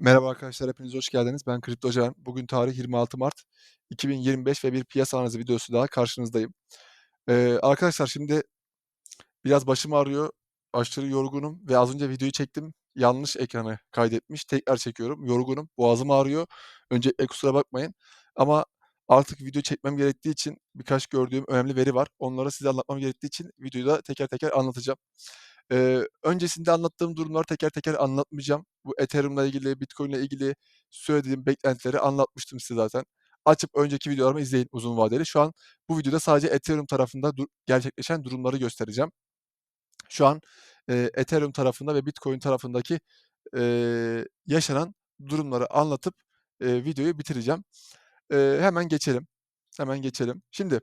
Merhaba arkadaşlar, hepiniz hoş geldiniz. Ben Kripto Can. Bugün tarih 26 Mart 2025 ve bir piyasa analizi videosu daha karşınızdayım. Eee, arkadaşlar şimdi biraz başım ağrıyor, aşırı yorgunum ve az önce videoyu çektim. Yanlış ekranı kaydetmiş. Tekrar çekiyorum. Yorgunum, boğazım ağrıyor. Öncelikle kusura bakmayın. Ama artık video çekmem gerektiği için birkaç gördüğüm önemli veri var. Onları size anlatmam gerektiği için videoyu da teker teker anlatacağım. Eee, öncesinde anlattığım durumları teker teker anlatmayacağım. Bu Ethereum'la ilgili, Bitcoin'le ilgili söylediğim beklentileri anlatmıştım size zaten. Açıp önceki videolarımı izleyin uzun vadeli. Şu an bu videoda sadece Ethereum tarafında dur gerçekleşen durumları göstereceğim. Şu an, eee, Ethereum tarafında ve Bitcoin tarafındaki, eee, yaşanan durumları anlatıp, eee, videoyu bitireceğim. Eee, hemen geçelim, hemen geçelim. Şimdi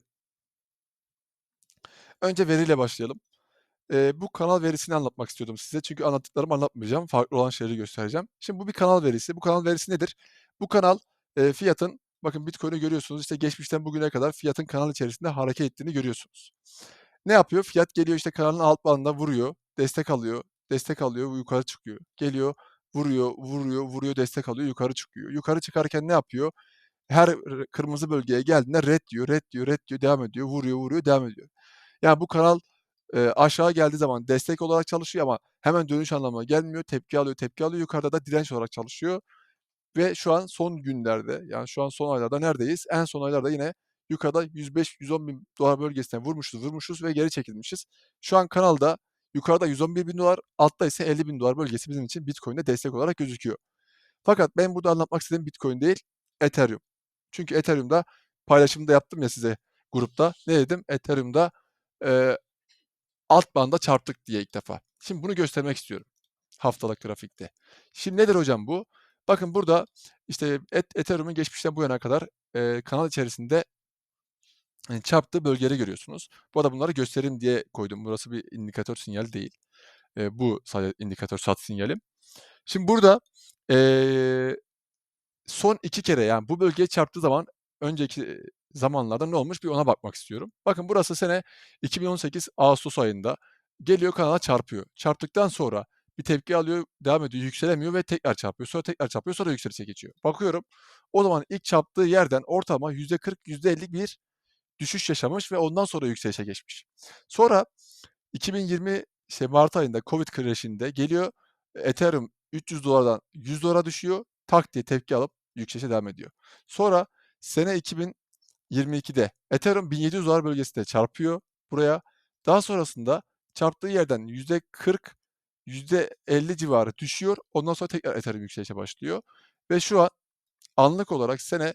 önce veriyle başlayalım. Eee, bu kanal verisini anlatmak istiyordum size. Çünkü anlattıklarımı anlatmayacağım. Farklı olan şeyleri göstereceğim. Şimdi bu bir kanal verisi. Bu kanal verisi nedir? Bu kanal, eee, fiyatın bakın Bitcoin'i görüyorsunuz. İşte geçmişten bugüne kadar fiyatın kanal içerisinde hareket ettiğini görüyorsunuz. Ne yapıyor? Fiyat geliyor işte kanalın alt bandına vuruyor, destek alıyor, destek alıyor, yukarı çıkıyor. Geliyor, vuruyor, vuruyor, vuruyor, destek alıyor, yukarı çıkıyor. Yukarı çıkarken ne yapıyor? Her kırmızı bölgeye geldiğinde ret diyor, ret diyor, ret diyor, devam ediyor, vuruyor, vuruyor, devam ediyor. Yani bu kanal, eee, aşağı geldiği zaman destek olarak çalışıyor ama hemen dönüş anlamına gelmiyor. Tepki alıyor, tepki alıyor. Yukarıda da direnç olarak çalışıyor ve şu an son günlerde, yani şu an son aylarda neredeyiz? En son aylarda yine yukarıda 105-110 bin dolar bölgesine vurmuşuz, vurmuşuz ve geri çekilmişiz. Şu an kanalda yukarıda 111 bin dolar, altta ise 50 bin dolar bölgesi bizim için Bitcoin'de destek olarak gözüküyor. Fakat ben burada anlatmak istediğim Bitcoin değil, Ethereum. Çünkü Ethereum'da paylaşımda yaptım ya size grupta. Ne dedim? Ethereum'da, eee, alt banda çarptık diye ilk defa. Şimdi bunu göstermek istiyorum haftalık grafikte. Şimdi nedir hocam bu? Bakın burada işte Et Ethereum'un geçmişten bu yana kadar, eee, kanal içerisinde hani, çarptığı bölgeleri görüyorsunuz. Bu arada bunları göstereyim diye koydum. Burası bir indikatör sinyali değil. Eee, bu sadece indikatör sat sinyalim. Şimdi burada, eee, son 2 kere yani bu bölgeye çarptığı zaman önceki zamanlarda ne olmuş bir ona bakmak istiyorum. Bakın burası sene 2018 ağustos ayında geliyor kanala çarpıyor. Çarptıktan sonra bir tepki alıyor, devam ediyor, yükselemiyor ve tekrar çarpıyor. Sonra tekrar çarpıyor, sonra yükselişe geçiyor. Bakıyorum o zaman ilk çarptığı yerden ortalama %40, %50 bir düşüş yaşamış ve ondan sonra yükselişe geçmiş. Sonra 2020 işte mart ayında COVID crash'inde geliyor Ethereum $300'dan $100'a düşüyor. Tak diye tepki alıp yükselişe devam ediyor. Sonra sene 2022'de Ethereum $1700 bölgesinde çarpıyor buraya. Daha sonrasında çarptığı yerden %40, %50 civarı düşüyor. Ondan sonra tekrar Ethereum yükselişe başlıyor ve şu an anlık olarak sene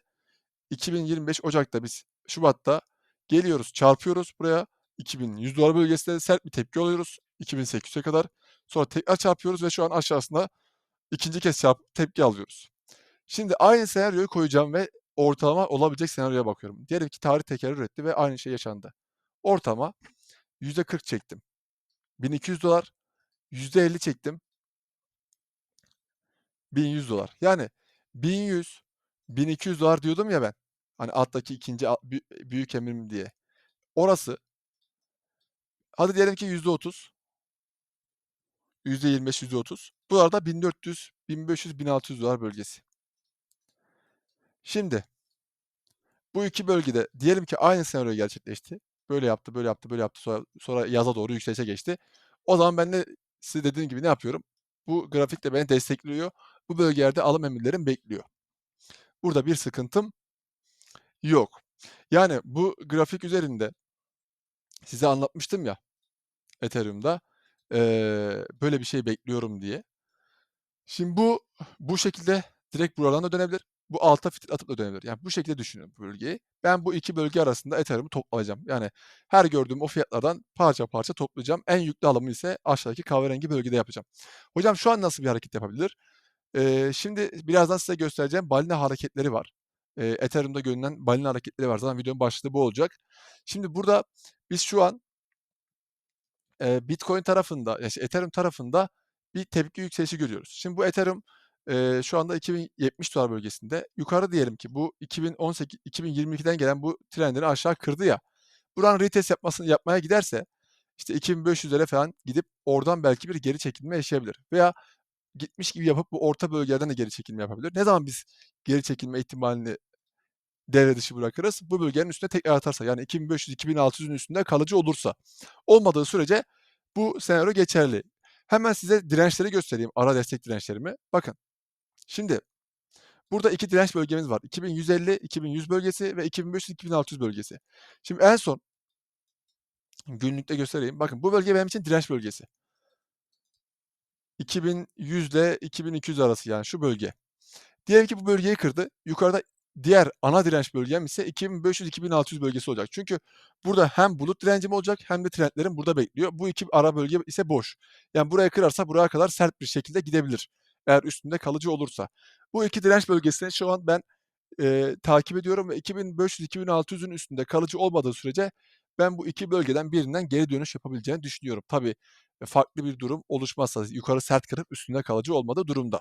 2025 Ocak'ta biz Şubat'ta geliyoruz, çarpıyoruz buraya. $2100 bölgesinde sert bir tepki alıyoruz 2800'e kadar. Sonra tekrar çarpıyoruz ve şu an aşağısında ikinci kez çarpıp tepki alıyoruz. Şimdi aynı senaryoyu koyacağım ve ortalama olabilecek senaryoya bakıyorum. Diyelim ki tarih tekerrür etti ve aynı şey yaşandı. Ortalama %40 çektim. $1200 %50 çektim. $1100 yani 1100 $1200 diyordum ya ben. Hani alttaki ikinci büyük emirim diye. Orası hadi diyelim ki %30 %25, %30. Bu arada 1400, 1500, $1600 bölgesi. Şimdi bu 2 bölgede diyelim ki aynı senaryo gerçekleşti. Böyle yaptı, böyle yaptı, böyle yaptı. Sonra sonra yaza doğru yükselişe geçti. O zaman ben de size dediğim gibi ne yapıyorum? Bu grafik de beni destekliyor. Bu bölgelerde alım emirlerim bekliyor. Burada bir sıkıntım yok. Yani bu grafik üzerinde size anlatmıştım ya Ethereum'da, eee, böyle bir şey bekliyorum diye. Şimdi bu bu şekilde direkt buradan da dönebilir. Bu alta fitil atıp da dönebilir. Yani bu şekilde düşünün bu bölgeyi. Ben bu 2 bölge arasında Ethereum'u toplayacağım. Yani her gördüğüm o fiyatlardan parça parça toplayacağım. En yüklü alımı ise aşağıdaki kahverengi bölgede yapacağım. Hocam şu an nasıl bir hareket yapabilir? Eee, şimdi birazdan size göstereceğim balina hareketleri var. Eee, Ethereum'da görünen balina hareketleri var. Zaten videonun başlığı bu olacak. Şimdi burada biz şu an eee, Bitcoin tarafında, ya işte Ethereum tarafında bir tepki yükselişi görüyoruz. Şimdi bu Ethereum, eee, şu anda $2070 bölgesinde. Yukarı diyelim ki bu 2018 2022'den gelen bu trendleri aşağı kırdı ya. Buranın retest yapmasını yapmaya giderse işte 2500'lere falan gidip oradan belki bir geri çekilme yaşayabilir veya gitmiş gibi yapıp bu orta bölgelerden de geri çekilme yapabilir. Ne zaman biz geri çekilme ihtimalini devre dışı bırakırız? Bu bölgenin üstüne tekrar atarsa yani 2500-2600'ün üstünde kalıcı olursa. Olmadığı sürece bu senaryo geçerli. Hemen size dirençleri göstereyim, ara destek dirençlerimi. Bakın, şimdi burada 2 direnç bölgemiz var. 2150-2100 bölgesi ve 2500-2600 bölgesi. Şimdi en son günlükte göstereyim. Bakın bu bölge benim için direnç bölgesi. 2100 ile 2200 arası yani şu bölge. Diyelim ki bu bölgeyi kırdı. Yukarıda diğer ana direnç bölgem ise 2500-2600 bölgesi olacak. Çünkü burada hem bulut direncim olacak hem de trendlerim burada bekliyor. Bu iki ara bölge ise boş. Yani buraya kırarsa buraya kadar sert bir şekilde gidebilir. Eğer üstünde kalıcı olursa. Bu iki direnç bölgesini şu an ben e, takip ediyorum ve 2500-2600'ün üstünde kalıcı olmadığı sürece ben bu iki bölgeden birinden geri dönüş yapabileceğini düşünüyorum. Tabii farklı bir durum oluşmazsa yukarı sert kırıp üstünde kalıcı olmadığı durumda.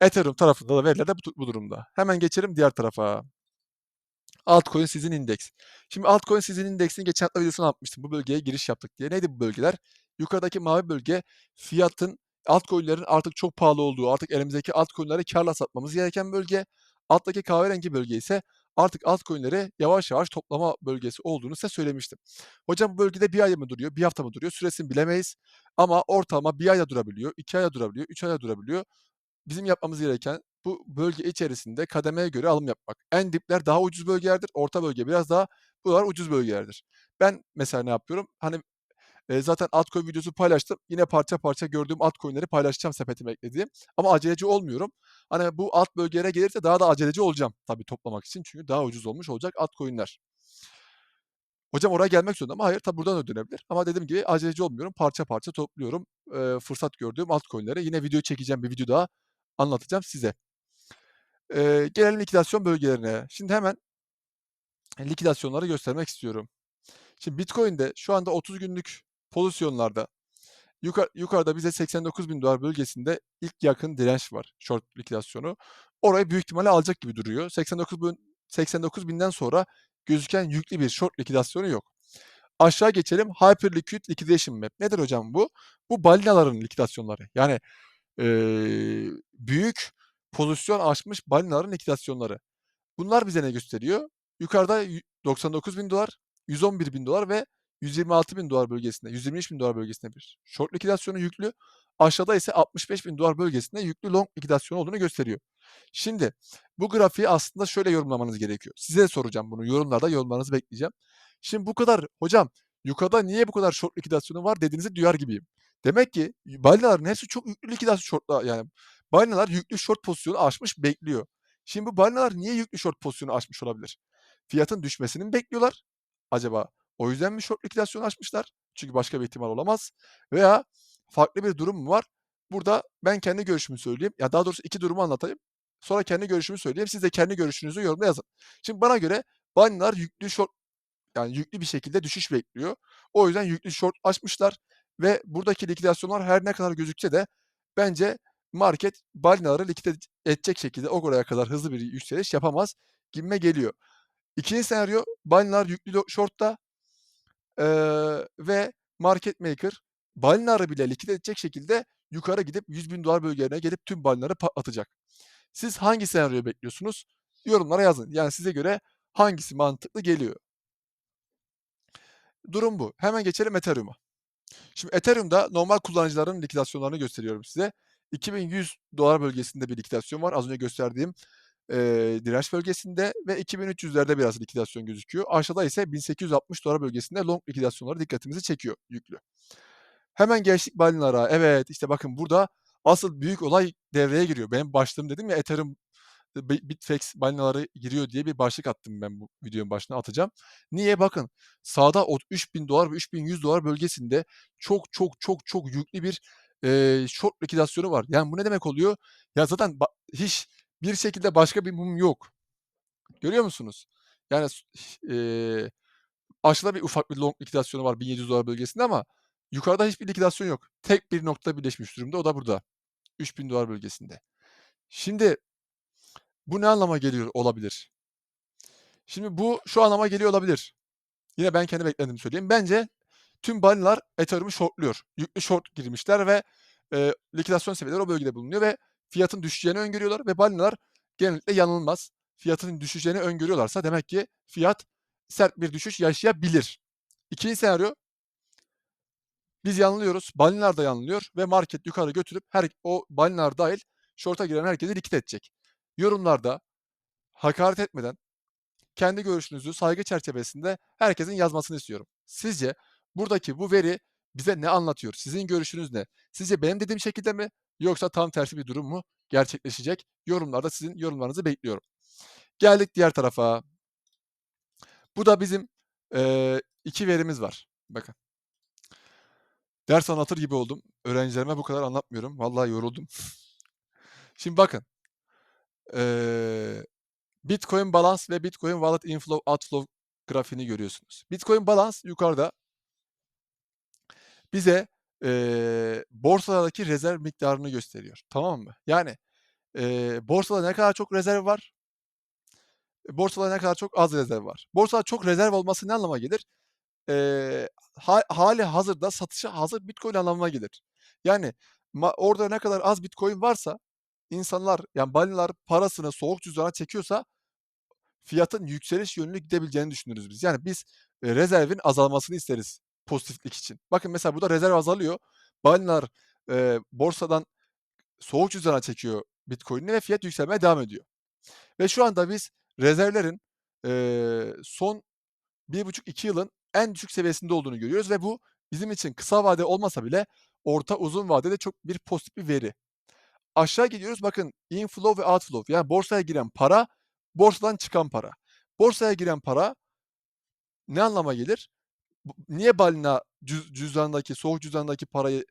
Ethereum tarafında da veriler de bu, bu durumda. Hemen geçelim diğer tarafa. Altcoin sizin indeks. Şimdi altcoin sizin indeksini geçen hafta videosunu atmıştım. Bu bölgeye giriş yaptık diye. Neydi bu bölgeler? Yukarıdaki mavi bölge fiyatın altcoin'lerin artık çok pahalı olduğu, artık elimizdeki altcoin'leri karla satmamız gereken bölge. Alttaki kahverengi bölge ise artık altcoin'leri yavaş yavaş toplama bölgesi olduğunu size söylemiştim. Hocam bu bölgede bir ay mı duruyor, bir hafta mı duruyor? Süresini bilemeyiz. Ama ortalama bir ayda durabiliyor, iki ayda durabiliyor, üç ayda durabiliyor. Bizim yapmamız gereken bu bölge içerisinde kademeye göre alım yapmak. En dipler daha ucuz bölgelerdir. Orta bölge biraz daha buralar ucuz bölgelerdir. Ben mesela ne yapıyorum? Hani e, zaten altcoin videosu paylaştım. Yine parça parça gördüğüm altcoin'leri paylaşacağım sepetime eklediğim. Ama aceleci olmuyorum. Hani bu alt bölgelere gelirse daha da aceleci olacağım tabii toplamak için. Çünkü daha ucuz olmuş olacak altcoin'ler. Hocam oraya gelmek zorunda mı? Hayır, tabii buradan da dönebilir. Ama dediğim gibi aceleci olmuyorum. Parça parça topluyorum. E, fırsat gördüğüm altcoin'leri. Yine video çekeceğim bir video daha anlatacağım size. Eee, gelelim likidasyon bölgelerine. Şimdi hemen likidasyonları göstermek istiyorum. Şimdi Bitcoin'de şu anda 30 günlük pozisyonlarda yuka yukarıda bize $89.000 bölgesinde ilk yakın direnç var, short likidasyonu. Orayı büyük ihtimalle alacak gibi duruyor. 89.000 89.000'den sonra gözüken yüklü bir short likidasyonu yok. Aşağı geçelim. Hyperliquid Liquidation Map. Nedir hocam bu? Bu balinaların likidasyonları. Yani eee, büyük pozisyon açmış balinaların likidasyonları. Bunlar bize ne gösteriyor? Yukarıda yü $99.000, $111.000 ve $126.000 bölgesinde, $123.000 bölgesinde bir short likidasyonu yüklü. Aşağıda ise $65.000 bölgesinde yüklü long likidasyonu olduğunu gösteriyor. Şimdi bu grafiği aslında şöyle yorumlamanız gerekiyor. Size soracağım bunu. Yorumlarda yorumlarınızı bekleyeceğim. Şimdi bu kadar hocam yukarıda niye bu kadar short likidasyonu var dediğinizi duyar gibiyim. Demek ki balinaların hepsi çok yüklü likidasyon short'la yani balinalar yüklü short pozisyonu açmış bekliyor. Şimdi bu balinalar niye yüklü short pozisyonu açmış olabilir? Fiyatın düşmesini mi bekliyorlar acaba? O yüzden mi short likidasyon açmışlar? Çünkü başka bir ihtimal olamaz. Veya farklı bir durum mu var? Burada ben kendi görüşümü söyleyeyim. Ya daha doğrusu iki durumu anlatayım. Sonra kendi görüşümü söyleyeyim. Siz de kendi görüşünüzü yorumda yazın. Şimdi bana göre balinalar yüklü short yani yüklü bir şekilde düşüş bekliyor. O yüzden yüklü short açmışlar ve buradaki likidasyonlar her ne kadar gözükse de bence market balinaları likit edecek şekilde oraya kadar hızlı bir yükseliş yapamaz gibime geliyor. İkinci senaryo balinalar yüklü short'ta eee, ve market maker balinaları bile likit edecek şekilde yukarı gidip $100.000 bölgelerine gelip tüm balinaları patlatacak. Siz hangi senaryoyu bekliyorsunuz? Yorumlara yazın. Yani size göre hangisi mantıklı geliyor? Durum bu. Hemen geçelim Ethereum'a. Şimdi Ethereum'da normal kullanıcıların likidasyonlarını gösteriyorum size. $2100 bölgesinde bir likidasyon var. Az önce gösterdiğim eee, direnç bölgesinde ve 2300'lerde biraz likidasyon gözüküyor. Aşağıda ise $1860 bölgesinde long likidasyonları dikkatimizi çekiyor yüklü. Hemen geçtik balinalara. Evet işte bakın burada asıl büyük olay devreye giriyor. Benim başlığım dedim ya Ethereum Bi Bitfex balinaları giriyor diye bir başlık attım ben bu videonun başına atacağım. Niye? Bakın sağda o $3000 ve $3100 bölgesinde çok çok çok çok yüklü bir eee, short likidasyonu var. Yani bu ne demek oluyor? Ya zaten hiç bir şekilde başka bir mum yok. Görüyor musunuz? Yani eee, aşağıda bir ufak bir long likidasyonu var $1700 bölgesinde ama yukarıda hiçbir likidasyon yok. Tek bir nokta birleşmiş durumda. O da burada. $3000 bölgesinde. Şimdi bu ne anlama geliyor olabilir? Şimdi bu şu anlama geliyor olabilir. Yine ben kendi beklentimi söyleyeyim. Bence tüm balinalar Ethereum'u shortluyor. Yüklü short girmişler ve eee, likidasyon seviyeleri o bölgede bulunuyor ve fiyatın düşeceğini öngörüyorlar ve balinalar genellikle yanılmaz. Fiyatın düşeceğini öngörüyorlarsa demek ki fiyat sert bir düşüş yaşayabilir. 2'nci senaryo biz yanılıyoruz, balinalar da yanılıyor ve market yukarı götürüp her o balinalar dâhil short'a giren herkesi likit edecek. Yorumlarda hakaret etmeden kendi görüşünüzü saygı çerçevesinde herkesin yazmasını istiyorum. Sizce buradaki bu veri bize ne anlatıyor? Sizin görüşünüz ne? Sizce benim dediğim şekilde mi yoksa tam tersi bir durum mu gerçekleşecek? Yorumlarda sizin yorumlarınızı bekliyorum. Geldik diğer tarafa. Bu da bizim, eee, 2 verimiz var. Bakın. Ders anlatır gibi oldum. Öğrencilerime bu kadar anlatmıyorum. Vallahi yoruldum. Şimdi bakın. Eee, Bitcoin balance ve Bitcoin wallet inflow outflow grafiğini görüyorsunuz. Bitcoin balance yukarıda bize, eee, borsalardaki rezerv miktarını gösteriyor. Tamam mı? Yani, eee, borsada ne kadar çok rezerv var borsada ne kadar çok az rezerv var. Borsada çok rezerv olması ne anlama gelir? Eee, ha hâlihazırda satışa hazır Bitcoin anlamına gelir. Yani ma orada ne kadar az Bitcoin varsa insanlar, yani balinalar parasını soğuk cüzdana çekiyorsa fiyatın yükseliş yönlü gidebileceğini düşünürüz biz. Yani biz, eee, rezervin azalmasını isteriz pozitiflik için. Bakın mesela burada rezerv azalıyor. Balinalar, eee, borsadan soğuk cüzdana çekiyor Bitcoin'ini ve fiyat yükselmeye devam ediyor. Ve şu anda biz rezervlerin, eee, son 1,5-2 yılın en düşük seviyesinde olduğunu görüyoruz ve bu bizim için kısa vade olmasa bile orta uzun vadede çok bir pozitif bir veri. Aşağı gidiyoruz bakın inflow ve outflow yani borsaya giren para, borsadan çıkan para. Borsaya giren para ne anlama gelir? Niye balina cüz cüzdanındaki, soğuk cüzdanındaki parayı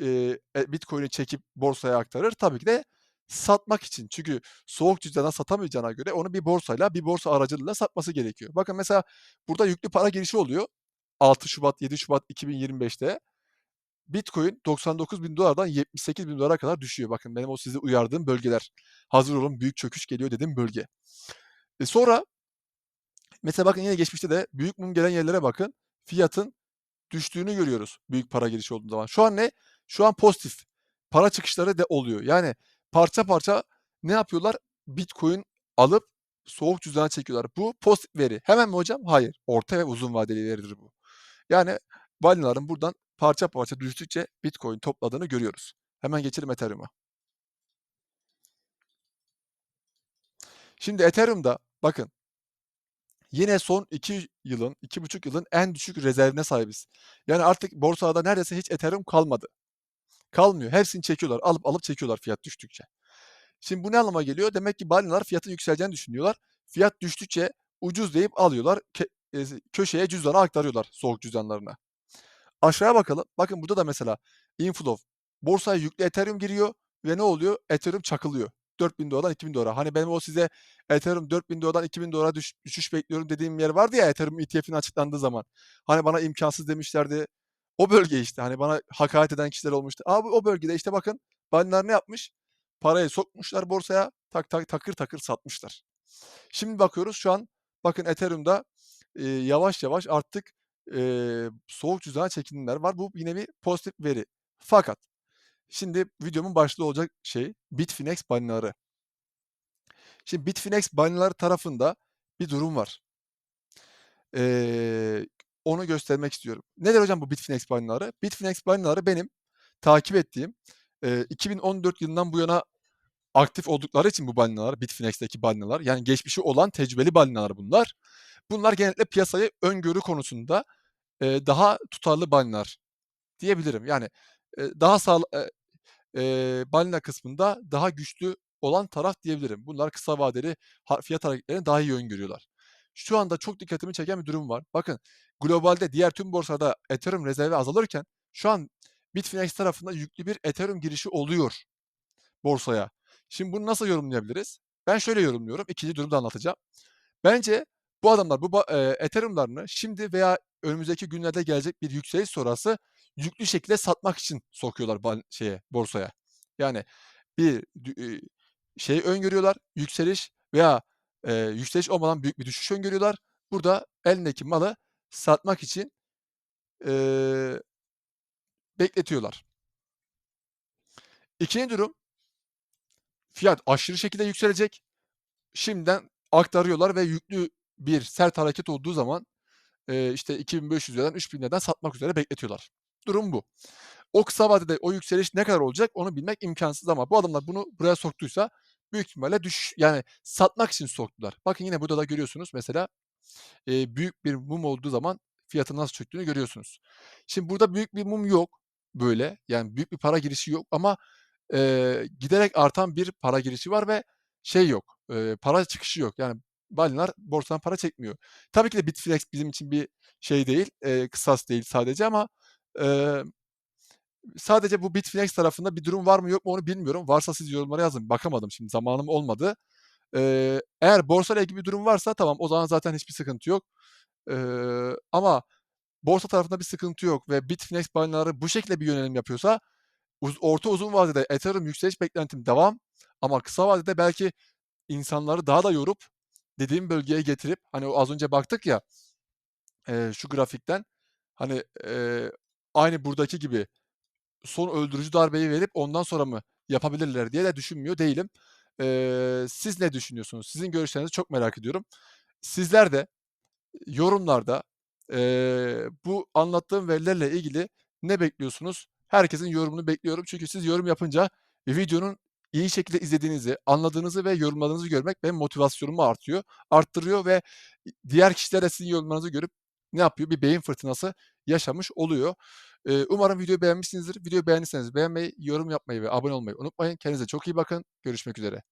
e Bitcoin'i çekip borsaya aktarır? Tabii ki de satmak için. Çünkü soğuk cüzdana satamayacağına göre onu bir borsayla, bir borsa aracılığıyla satması gerekiyor. Bakın mesela burada yüklü para girişi oluyor. 6 Şubat, 7 Şubat 2025'te. Bitcoin $99.000'dan $78.000'a kadar düşüyor. Bakın benim o sizi uyardığım bölgeler. Hazır olun büyük çöküş geliyor dediğim bölge. E sonra mesela bakın yine geçmişte de büyük mum gelen yerlere bakın. Fiyatın düştüğünü görüyoruz büyük para girişi olduğu zaman. Şu an ne? Şu an pozitif. Para çıkışları da oluyor. Yani parça parça ne yapıyorlar? Bitcoin alıp soğuk cüzdana çekiyorlar. Bu pozitif veri. Hemen mi hocam? Hayır. Orta ve uzun vadeli veridir bu. Yani balinaların buradan parça parça düştükçe Bitcoin topladığını görüyoruz. Hemen geçelim Ethereum'a. Şimdi Ethereum'da bakın yine son 2 yılın, 2,5 yılın en düşük rezervine sahibiz. Yani artık borsada neredeyse hiç Ethereum kalmadı. Kalmıyor. Hepsini çekiyorlar. Alıp alıp çekiyorlar fiyat düştükçe. Şimdi bu ne anlama geliyor? Demek ki balinalar fiyatın yükseleceğini düşünüyorlar. Fiyat düştükçe ucuz deyip alıyorlar. Eee, köşeye cüzdana aktarıyorlar soğuk cüzdanlarına. Aşağıya bakalım. Bakın burada da mesela inflow. Borsaya yüklü Ethereum giriyor ve ne oluyor? Ethereum çakılıyor. $4.000'dan $2.000'a. Hani benim o size Ethereum $4.000'dan $2.000'a düş düşüş bekliyorum dediğim yer vardı ya Ethereum ETF'inin açıklandığı zaman. Hani bana imkânsız demişlerdi. O bölge işte. Hani bana hakaret eden kişiler olmuştu. Abi o bölgede işte bakın balinalar ne yapmış? Parayı sokmuşlar borsaya, tak tak takır takır satmışlar. Şimdi bakıyoruz şu an bakın Ethereum'da, eee, yavaş yavaş artık, eee, soğuk cüzdana çekilimler var. Bu yine bir pozitif veri. Fakat şimdi videomun başlığı olacak şey Bitfinex balinaları. Şimdi Bitfinex balinaları tarafında bir durum var. Eee, onu göstermek istiyorum. Nedir hocam bu Bitfinex balinaları? Bitfinex balinaları benim takip ettiğim, eee, 2014 yılından bu yana aktif oldukları için bu balinalar, Bitfinex'teki balinalar, yani geçmişi olan tecrübeli balinalar bunlar. Bunlar genellikle piyasayı öngörü konusunda, eee, daha tutarlı balinalar diyebilirim. Yani, eee, daha eee, eee, balina kısmında daha güçlü olan taraf diyebilirim. Bunlar kısa vadeli fiyat hareketlerini daha iyi öngörüyorlar. Şu anda çok dikkatimi çeken bir durum var. Bakın globalde diğer tüm borsalarda Ethereum rezervi azalırken şu an Bitfinex tarafında yüklü bir Ethereum girişi oluyor borsaya. Şimdi bunu nasıl yorumlayabiliriz? Ben şöyle yorumluyorum. 2'nci durumu da anlatacağım. Bence bu adamlar bu eee, Ethereum'larını şimdi veya önümüzdeki günlerde gelecek bir yükseliş sonrası yüklü şekilde satmak için sokuyorlar ban şeye, borsaya. Yani bir dü eee, şey öngörüyorlar, yükseliş veya, eee, yükseliş olmadan büyük bir düşüş öngörüyorlar. Burada elindeki malı satmak için eee bekletiyorlar. 2'nci durum fiyat aşırı şekilde yükselecek. Şimdiden aktarıyorlar ve yüklü bir sert hareket olduğu zaman, eee, işte ₺2.500'dan ₺3.000'den satmak üzere bekletiyorlar. Durum bu. O kısa vadede o yükseliş ne kadar olacak onu bilmek imkânsız ama bu adamlar bunu buraya soktuysa büyük ihtimalle düşüş yani satmak için soktular. Bakın yine burada da görüyorsunuz mesela, eee, büyük bir mum olduğu zaman fiyatın nasıl çöktüğünü görüyorsunuz. Şimdi burada büyük bir mum yok böyle, yani büyük bir para girişi yok ama, eee, giderek artan bir para girişi var ve şey yok, eee, para çıkışı yok. Yani balinalar borsadan para çekmiyor. Tabii ki de Bitfinex bizim için bir şey değil, eee, kısas değil sadece ama, eee, sadece bu Bitfinex tarafında bir durum var mı yok mu onu bilmiyorum. Varsa siz yorumlara yazın. Bakamadım şimdi zamanım olmadı. Eee, eğer borsayla ilgili bir durum varsa tamam o zaman zaten hiçbir sıkıntı yok. Eee, ama borsa tarafında bir sıkıntı yok ve Bitfinex balinaları bu şekilde bir yönelim yapıyorsa uz orta uzun vadede Ethereum yükseliş beklentim devam ama kısa vadede belki insanları daha da yorup dediğim bölgeye getirip, hani, az önce baktık ya eee, şu grafikten, hani, eee, aynı buradaki gibi son öldürücü darbeyi verip ondan sonra mı yapabilirler diye de düşünmüyor değilim. Eee, siz ne düşünüyorsunuz? Sizin görüşlerinizi çok merak ediyorum. Sizler de yorumlarda, eee, bu anlattığım verilerle ilgili ne bekliyorsunuz? Herkesin yorumunu bekliyorum. Çünkü siz yorum yapınca videonun iyi şekilde izlediğinizi, anladığınızı ve yorumladığınızı görmek benim motivasyonumu artıyor arttırıyor ve diğer kişiler de sizin yorumlarınızı görüp ne yapıyor? Bir beyin fırtınası yaşamış oluyor. Umarım videoyu beğenmişsinizdir. Videoyu beğendiyseniz beğenmeyi, yorum yapmayı ve abone olmayı unutmayın. Kendinize çok iyi bakın. Görüşmek üzere.